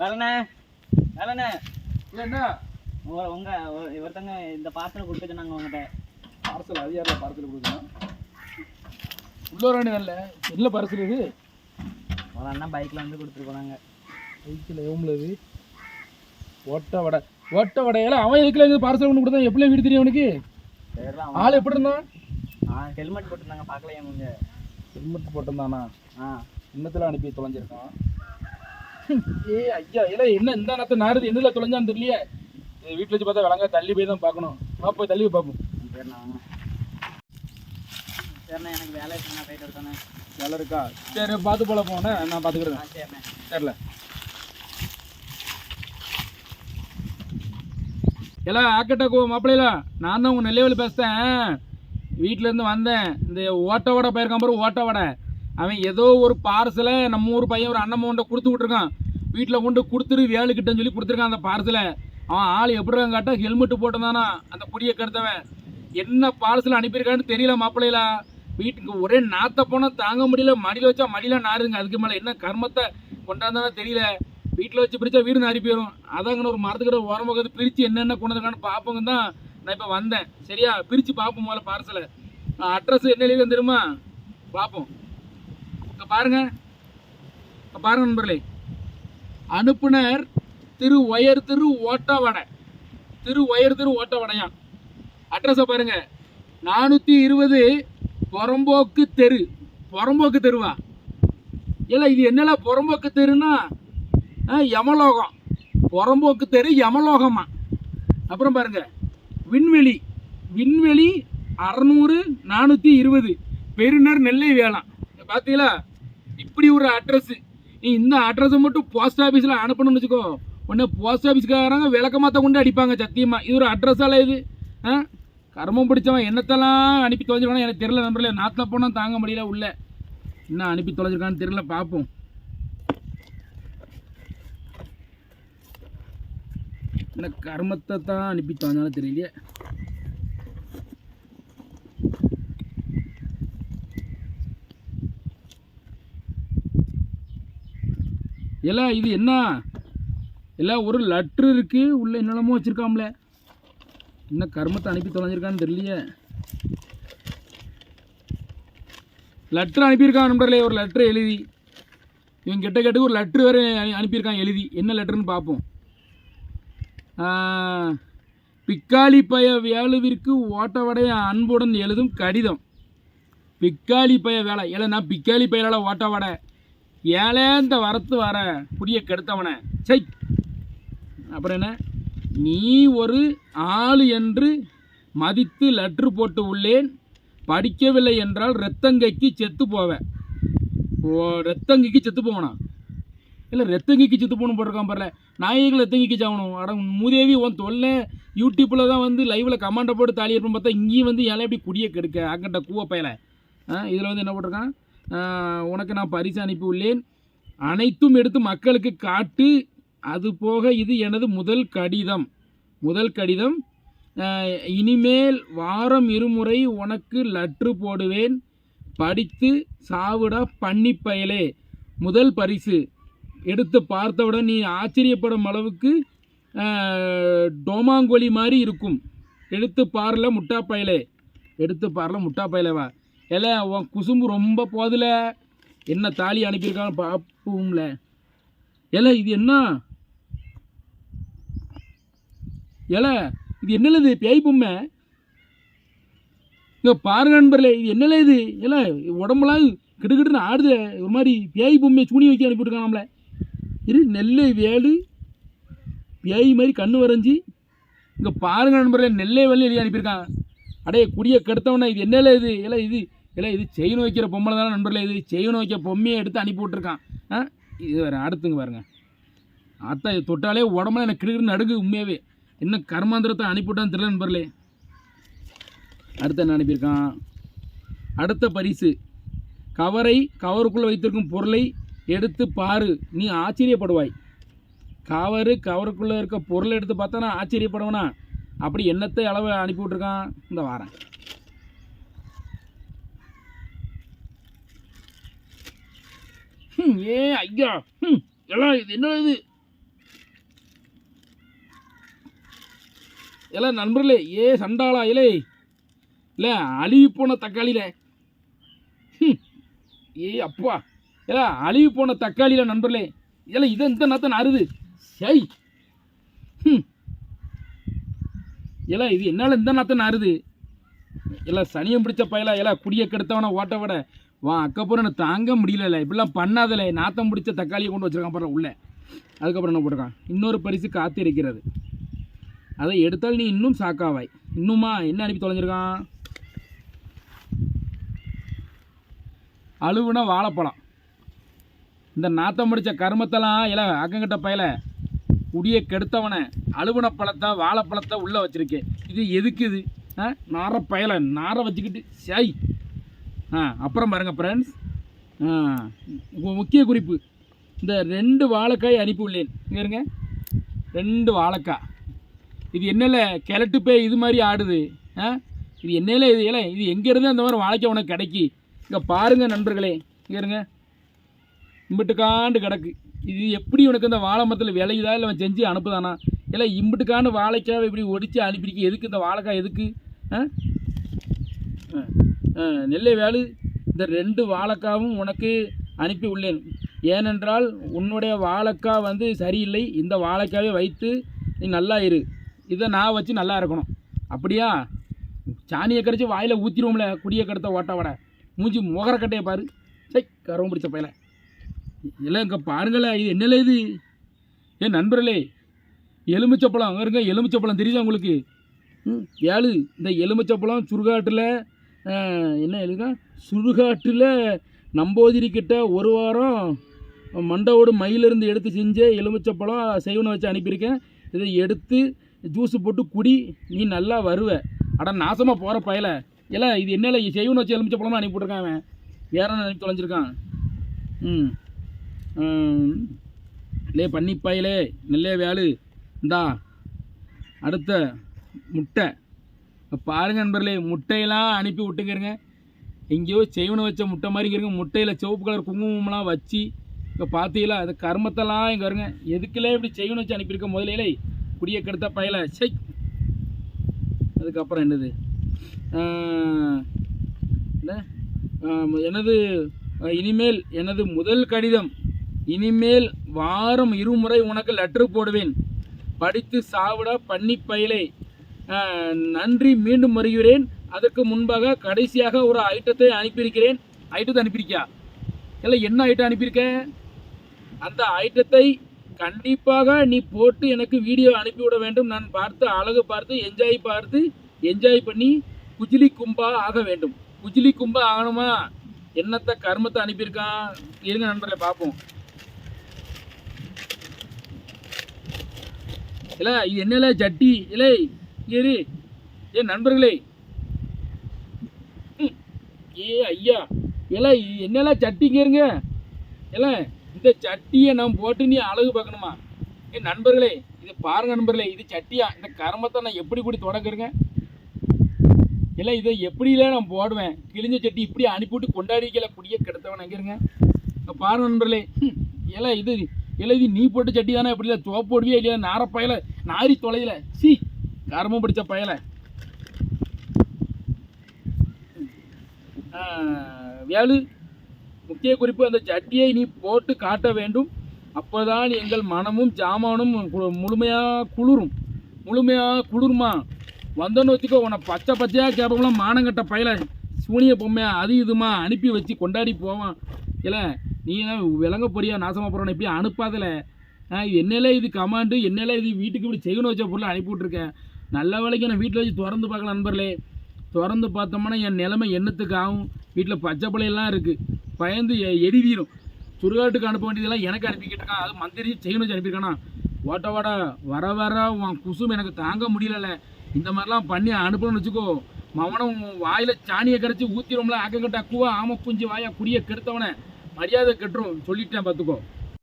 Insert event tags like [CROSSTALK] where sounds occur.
வேலைண்ணே வேலைண்ணே. என்ன உங்க உங்க ஒரு- ஒருத்தங்க இந்த பார்சல் கொடுக்க சொன்னாங்க உங்ககிட்ட. பார்சல் அது யாரில் பார்சல் கொடுக்கணும் உள்ளூராணி நல்ல என்ன பார்சல் இது? ஒரு அண்ணா பைக்ல வந்து கொடுத்துட்டு போனாங்க. சைக்கிள் எவ்வளோ இது? ஓட்ட வடை. ஓட்ட வடையில அவன் எதுக்குல இருந்து பார்சல் கொண்டு கொடுத்தான்? எப்படி வீடு தெரியும் அவனுக்கு? ஆள் எப்படி இருந்தான் ஆ ஹெல்மெட் போட்டிருந்தாங்க பார்க்கலையா நீங்க ஹெல்மெட் போட்டிருந்தானா? ஆ. இன்னத்துல அனுப்பி தொலைஞ்சிருக்கான்? [LAUGHS] ஏ ஐயா இல்ல என்ன இந்த நேரத்தை நாருது என்னல தொலைஞ்சான்னு தெரியலையே. வீட்டில் வச்சு பார்த்தா விளங்க தள்ளி போய் தான் பார்க்கணும். வா போய் தள்ளி போய் பார்ப்போம். சரிண்ணா எனக்கு வேலை இருக்குண்ணா போயிட்டு இருக்கானே நல்லா இருக்கா? சரி பார்த்து போல போனேன் நான் பார்த்துக்கிறேன். சரிண்ணே தெரில எல்லாம் ஆக்கட்டக்கோ மாப்பிள்ளையில நான் தான் உங்கள் நெல்லைவலி பேசுகிறேன் வீட்டிலேருந்து வந்தேன். இந்த ஓட்ட வடை போயிருக்கான் பாரு ஓட்ட வடை அவன் ஏதோ ஒரு பார்சலை நம்ம ஊர் பையன் ஒரு அண்ணன் கொடுத்து விட்ருக்கான் வீட்டில் கொண்டு கொடுத்துரு வேலுக்கிட்டன்னு சொல்லி கொடுத்துருக்கான் அந்த பார்சலை அவன் ஆள் எப்படிறான் கேட்டால் ஹெல்மெட்டு போட்டிருந்தானா அந்த குடியை கெடுத்தவன். என்ன பார்சல் அனுப்பியிருக்கான்னு தெரியல மாப்பிள்ளையில வீட்டுக்கு ஒரே நாத்த போனால் தாங்க முடியல மடியில் வச்சா மடியில் நாருங்க அதுக்கு மேலே என்ன கர்மத்தை கொண்டாந்தானே தெரியல. வீட்டில் வச்சு பிரித்தா வீடு நாரி போயிடும் அதாங்கன்னு ஒரு மரத்துக்கிட்ட உரம் பக்கத்து பிரித்து என்னென்ன கொண்டதுக்கான்னு பார்ப்போங்க தான் நான் இப்போ வந்தேன். சரியா? பிரித்து பார்ப்போம் முதல்ல பார்சலை அட்ரஸ் என்ன எழுதி வந்துருமா பார்ப்போம் இங்கே பாருங்க. இங்க பாருங்க நண்பர்களே. அனுப்புனர் திரு ஒயர் திரு ஓட்டவடை. திரு ஒயர் திரு ஓட்டவடையான் அட்ரஸை பாருங்க. நானூற்றி இருபது புறம்போக்கு தெரு. புறம்போக்கு தெருவா? இல்லை இது என்னல புறம்போக்கு தெருன்னா? ஆ, யமலோகம். புறம்போக்கு தெரு யமலோகமா? அப்புறம் பாருங்க. விண்வெளி. விண்வெளி அறநூறு நானூற்றி இருபது. பெருநர் நெல்லை வேளாண் பார்த்தீங்களா இப்படி ஒரு அட்ரஸ் நீ இந்த அட்ரஸை மட்டும் போஸ்ட் ஆஃபீஸில் அனுப்பணும்னு வச்சுக்கோ. உடனே போஸ்ட் ஆஃபீஸ்க்காரங்க விளக்கமாத்த கொண்டு அடிப்பாங்க சத்தியமாக இது ஒரு அட்ரஸால இது. ஆ? கர்மம் பிடிச்சவன் என்னத்தெல்லாம் அனுப்பி தொலைஞ்சிருக்கானு எனக்கு தெரியல நம்பரில் நாத்தில் போனால் தாங்க முடியல உள்ள. என்ன அனுப்பி தொலைஞ்சிருக்கான்னு தெரியல பார்ப்போம் என்ன கர்மத்தை தான் அனுப்பி தொலைஞ்சாலும் தெரியலையே. எல்லாம் இது என்ன? எல்லாம் ஒரு லட்ரு இருக்குது உள்ளே என்னென்னமோ வச்சுருக்காம்ல. என்ன கர்மத்தை அனுப்பி தொலைஞ்சிருக்கான்னு தெரியலையே. லெட்ரு அனுப்பியிருக்கான் நண்பர்களே ஒரு லெட்ரு எழுதி. இவன் கிட்ட கேட்டு ஒரு லெட்ரு வேறு அனுப்பியிருக்கான் எழுதி. என்ன லெட்டர்னு பார்ப்போம். பிக்காளி பய வேலுவிற்கு ஓட்டவடைய அன்புடன் எழுதும் கடிதம். பிக்காளி பய வேலை. ஏல நான் பிக்காளி பயலால ஓட்டவடை. வடை இந்த வரத்து வர புரிய கெடுத்தவனை. சை. அப்புறம் என்ன? நீ ஒரு ஆள் என்று மதித்து லெட்ரு போட்டு உள்ளேன். படிக்கவில்லை என்றால் ரத்தங்கைக்கு செத்து போவேன் ஓ ரத்தங்கைக்கு செத்து போவனா? இல்லை ரத்தங்கைக்கு செத்து போகணும் போட்டிருக்கான் பரல. நாயகிகள் ரத்தங்கிக்கு சாகணும் அட மூதேவி உன் தொல்லை யூடியூப்பில் தான் வந்து லைவில் கமாண்டை போட்டு தாலி இருப்போம் பார்த்தா இங்கேயும் வந்து ஏழை எப்படி குடியை கெடுக்க? அக்கண்ட கூவ பயலை. இதில் வந்து என்ன போட்டிருக்கான்? உனக்கு நான் பரிசு அனுப்பி உள்ளேன் அனைத்தும் எடுத்து மக்களுக்கு காட்டு. அது போக இது எனது முதல் கடிதம். முதல் கடிதம். இனிமேல் வாரம் இருமுறை உனக்கு லற்று போடுவேன். படித்து சாவிடா பன்னிப்பயலே பயலே. முதல் பரிசு. எடுத்து பார்த்தவுடன் நீ ஆச்சரியப்படும் அளவுக்கு டோமாங்கோலி மாதிரி இருக்கும். எடுத்து பாரல முட்டா பயலே. எடுத்து பாரல முட்டா பயலே வா. ஏல உன் குசும்பு ரொம்ப போதில். என்ன தாலி அனுப்பியிருக்கான்னு பார்ப்போம்ல ஏல இது என்ன? ஏல இது என்னல இது? பேய் பொம்மை. இங்கே பாருங்க நண்பர்களே இது என்னல இது? ஏல உடம்புலாம் கிடுகிடுன்னு ஆடுது. ஒரு மாதிரி பேய் பொம்மையை சூனி வைக்க அனுப்பிவிட்டுருக்கான் இரு நெல்லை வேலு. பேய் மாதிரி கண்ணு வரைஞ்சி. இங்கே பாருங்க நண்பர்களே நெல்லை வேலு எழுதி அனுப்பியிருக்கான் அடைய குடியை கெடுத்தவனா இது என்னல இது? இல்லை இது இல்லை இது செயின் வைக்கிற பொம்மை தானே நண்பர்களே இது செயின் வைக்கிற பொம்மையை எடுத்து அனுப்பி விட்ருக்கான் ஆ? இது வேறு அடுத்துங்க பாருங்க. அத்தா இது தொட்டாலே உடம்புல எனக்கு கிடுகிடுன்னு நடுங்கு உண்மையாகவே என்ன கர்மாந்திரத்தை அனுப்பிவிட்டான்னு தெரியல நண்பர்களே. அடுத்து என்ன அனுப்பியிருக்கான்? அடுத்த பரிசு. கவரை கவருக்குள்ளே வைத்திருக்கும் பொருளை எடுத்து பாரு நீ ஆச்சரியப்படுவாய். கவரு கவருக்குள்ளே இருக்க பொருளை எடுத்து பார்த்தா நான் ஆச்சரியப்படுவேனா? அப்படி என்னத்தை அளவு அனுப்பி விட்ருக்கான் இந்த வாரேன். ம் ஏ ஐயா ம் எல்லாம் இது என்ன இது? எல்லாம் நண்பர்களே ஏ சண்டாளா இலே இல்லை அழுகி போன தக்காளியில் ம் ஏ அப்பா. எல்லாம் அழுகி போன தக்காளியில் நண்பர்களே. இல்லை இதை இந்த நாத்தன் அறுது ஷை ம் இல்லை இது என்னால் இந்த நாத்தன் அறுது எல்லாம் சனியம் பிடிச்ச பயலா எல்லாம் குடியை கெடுத்தவனை ஓட்ட விட வா அக்கப்புறம் எனக்கு தாங்க முடியல இப்படிலாம் பண்ணாதல நாத்தம் பிடிச்ச தக்காளியை கொண்டு வச்சுருக்கான் அப்புறம் உள்ளே. அதுக்கப்புறம் என்ன போட்டிருக்கான்? இன்னொரு பரிசு காத்து இருக்கிறது. அதை எடுத்தால் நீ இன்னும் சாக்காவாய். இன்னுமா என்ன அனுப்பி தொலைஞ்சிருக்கான்? அழுவுனா வாழைப்பழம். இந்த நாத்தம் பிடிச்ச கருமத்தெல்லாம் இல அக்கங்கிட்ட பயல குடியை கெடுத்தவனை. அழுவுன பழத்தை வாழைப்பழத்தை உள்ளே வச்சிருக்கேன். இது எதுக்கு இது? நார பயலை நாரை வச்சுக்கிட்டு சாய் ஆ அப்புறம் பாருங்க ஃப்ரெண்ட்ஸ் முக்கிய குறிப்பு. இந்த ரெண்டு வாழைக்காய் அனுப்பி உள்ளேன். இங்கே இருங்க. ரெண்டு வாழைக்காய். இது என்னல கிழட்டு போய் இது மாதிரி ஆடுது. ஆ இது என்னல இது இல்லை இது எங்கேருந்து அந்த மாதிரி வாழைக்காய் உனக்கு கிடைக்கி? இங்கே பாருங்கள் நண்பர்களே. இங்கே இருங்க. இம்பிட்டுக்காண்டு கிடக்கு. இது எப்படி உனக்கு இந்த வாழை மரத்தில் விளையுதா? இல்லை அவன் செஞ்சு அனுப்புதானா? இல்லை இம்பிட்டுக்காண்டு வாழைக்காவை இப்படி ஒடிச்சு அனுப்பிடிக்க எதுக்கு இந்த வாழைக்காய்? எதுக்கு? ஆ, ஆ, நெல்லை வேலு இந்த ரெண்டு வாழைக்காவும் உனக்கு அனுப்பி உள்ளேன். ஏனென்றால் உன்னுடைய வாழைக்காய் வந்து சரியில்லை. இந்த வாழைக்காவே வைத்து நீ நல்லா இரு. இதை நான் வச்சு நல்லா இருக்கணும். அப்படியா? சாணியை கரைச்சி வாயில் ஊற்றிடுவோம்ல குடியை கடுத்த ஓட்ட வட. மூஞ்சி முகரக்கட்டையை பாரு. சை கரவம் பிடிச்ச பையல. இல்லை இங்கே பாருங்களேன் இது என்னல இது? ஏன் நண்பர்களே எலுமிச்சப்பழம் அங்கே இருங்க எலுமிச்சப்பழம் தெரியுதா உங்களுக்கு? ம் ஏழு இந்த எலுமிச்சப்பழம் சுருகாட்டில் என்ன எழுதுங்க சுடுகாட்டில் நம்போதிரி கிட்ட ஒரு வாரம் மண்டவோடு மயிலிருந்து எடுத்து செஞ்ச எலுமிச்சப்பழம் செய்வனை வச்சு அனுப்பியிருக்கேன். இதை எடுத்து ஜூஸு போட்டு குடி நீ நல்லா வருவ. அட நாசமாக போகிற பயல. இல்லை இது என்னல செய்வனை வச்சு எலுமிச்சப்பழம்னு அனுப்பிவிட்ருக்கான் அவன். வேற அனுப்பி தொலைஞ்சிருக்கான்? ம். லே பண்ணி பயலே. நல்ல வேலு. இந்தா அடுத்த முட்டை. பாருங்க நண்பர்களே முட்டையெல்லாம் அனுப்பி விட்டுக்கிறங்க எங்கேயோ செய்வனை வச்ச முட்டை மாதிரி இருங்க முட்டையில் சிவப்பு கலர் குங்குமம்லாம் வச்சு இப்போ பார்த்தீங்களா அது கர்மத்தெல்லாம் இங்கே வருங்க. எதுக்குலே இப்படி செய்வனை வச்சு அனுப்பியிருக்க முதலே குடிய கெடுத்த பயல. சை அதுக்கப்புறம் என்னது? எனது இனிமேல் எனது முதல் கடிதம். இனிமேல் வாரம் இருமுறை உனக்கு லெட்டர் போடுவேன். படித்து சாவிட பண்ணி பயலே. நன்றி மீண்டும் வருகிறேன். அதற்கு முன்பாக கடைசியாக ஒரு ஐட்டத்தை அனுப்பியிருக்கிறேன். ஐட்டத்தை அனுப்பியிருக்கியா? இல்லை என்ன ஐட்டம் அனுப்பியிருக்க? அந்த ஐட்டத்தை கண்டிப்பாக நீ போட்டு எனக்கு வீடியோ அனுப்பிவிட வேண்டும். நான் பார்த்து அழகு பார்த்து என்ஜாய் பார்த்து என்ஜாய் பண்ணி குஜிலி கும்பா ஆக வேண்டும். குஜிலி கும்பா ஆகணுமா? என்னத்தை கர்மத்தை அனுப்பியிருக்கான்? இருங்க நண்பர்களை பார்ப்போம். இல்லை இது என்னல ஜட்டி? இல்லை இங்க இரு ஏ நண்பர்களே. ம், ஏ ஐயா. எல்லாம் என்னெல்லாம் சட்டி கேருங்க? எல்லாம் இந்த சட்டியை நான் போட்டு நீ அழகு பார்க்கணுமா? ஏ நண்பர்களே இது பாருங்க நண்பர்களே இது சட்டியா? இந்த கர்மத்தை நான் எப்படி இப்படி தொடங்குறேங்க இல்லை இதை எப்படிலாம் நான் போடுவேன்? கிழிஞ்ச சட்டி இப்படி அனுப்பிவிட்டு கொண்டாடிக்கல குடிய கெடுத்தவன் அங்கே இருங்க பாருங்க நண்பர்களே. ம், இது இல்லை இது நீ போட்ட சட்டி தானே? எப்படி இல்லை சோப்பு போடுவியா இல்லையா? நார நாரி தொலையில. சி. கர்மம் பிடிச்ச பயல வேலு முக்கிய குறிப்பு அந்த சட்டியை நீ போட்டு காட்ட வேண்டும். அப்போதான் எங்கள் மனமும் ஜாமானும் கு- குளிரும். முழுமையாக குளிருமா? வந்தோன்னு வச்சுக்கோ உன்னை பச்சை பச்சையாக கேட்போம்லாம் மானங்கட்ட பயல சூனிய பொம்மையா அது இதுமா அனுப்பி வச்சு கொண்டாடி போவான். இல்லை நீ விலங்க விளங்க போறியா நாசமாக போகிறோன்னு இப்படி அனுப்பாதல. என்னெல்லாம் இது கமாண்டு என்னல இது வீட்டுக்கு இப்படி செய்யணும் வச்ச பொருளை அனுப்பி விட்ருக்கேன் நல்ல வேலைக்கு நான் வீட்டில் வச்சு திறந்து பார்க்கலாம் நண்பர்களே. திறந்து பார்த்தோம்னா என் நிலைமை என்னத்துக்கு ஆகும்? வீட்டில் பச்சை பிள்ளையெல்லாம் இருக்குது பயந்து எ- எரிதீரும் சுடுகாட்டுக்கு அனுப்ப வேண்டியதெல்லாம் எனக்கு அனுப்பிக்கிட்டு இருக்கான் அது மந்திரி செய்யணும் வச்சு அனுப்பியிருக்கானா? ஓட்ட ஓட வர வர உன் குசும் எனக்கு தாங்க முடியலல்ல. இந்த மாதிரிலாம் பண்ணி அனுப்பணும்னு வச்சுக்கோ. மவனம் வாயில் சாணியை கரைச்சி ஊத்திடும்ல. கட்ட அக்குவா ஆம குஞ்சு வாயா குடியை கெடுத்தவனை. மரியாதை கெட்டுரும். சொல்லிட்டேன் பார்த்துக்கோ.